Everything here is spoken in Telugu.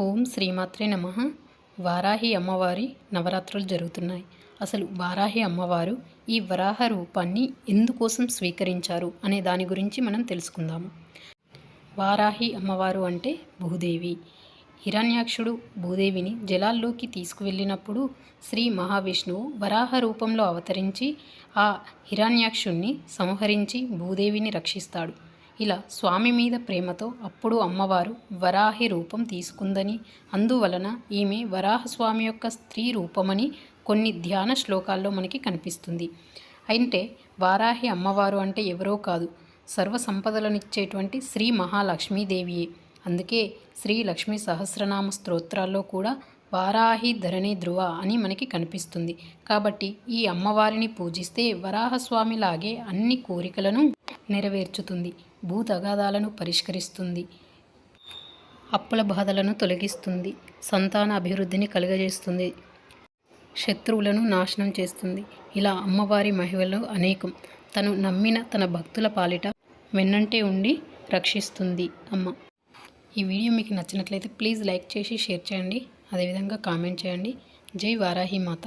ఓం శ్రీమాత్రే నమ. వారాహి అమ్మవారి నవరాత్రులు జరుగుతున్నాయి. అసలు వారాహి అమ్మవారు ఈ వరాహ రూపాన్ని ఎందుకోసం స్వీకరించారు అనే దాని గురించి మనం తెలుసుకుందాము. వారాహి అమ్మవారు అంటే భూదేవి. హిరణ్యాక్షుడు భూదేవిని జలాల్లోకి తీసుకువెళ్ళినప్పుడు శ్రీ మహావిష్ణువు వరాహ రూపంలో అవతరించి ఆ హిరణ్యాక్షుణ్ణి సంహరించి భూదేవిని రక్షిస్తాడు. ఇలా స్వామి మీద ప్రేమతో అప్పుడు అమ్మవారు వరాహి రూపం తీసుకుందని అందువలన ఈమె వరాహస్వామి యొక్క స్త్రీ రూపమని కొన్ని ధ్యాన శ్లోకాల్లో మనకి కనిపిస్తుంది. అంటే వారాహి అమ్మవారు అంటే ఎవరో కాదు సర్వ సంపదలనిచ్చేటువంటి శ్రీ మహాలక్ష్మీదేవియే. అందుకే శ్రీ లక్ష్మీ సహస్రనామ స్తోత్రాల్లో కూడా వారాహి ధరణి ధ్రువ అని మనకి కనిపిస్తుంది. కాబట్టి ఈ అమ్మవారిని పూజిస్తే వరాహస్వామిలాగే అన్ని కోరికలను నెరవేర్చుతుంది. భూతగాదాలను పరిష్కరిస్తుంది. అప్పుల బాధలను తొలగిస్తుంది. సంతాన అభివృద్ధిని కలుగజేస్తుంది. శత్రువులను నాశనం చేస్తుంది. ఇలా అమ్మవారి మహిళలు అనేకం. తను నమ్మిన తన భక్తుల పాలిట వెన్నంటే ఉండి రక్షిస్తుంది అమ్మ. ఈ వీడియో మీకు నచ్చినట్లయితే ప్లీజ్ లైక్ చేసి షేర్ చేయండి. అదేవిధంగా కామెంట్ చేయండి. జై వారాహి మాత.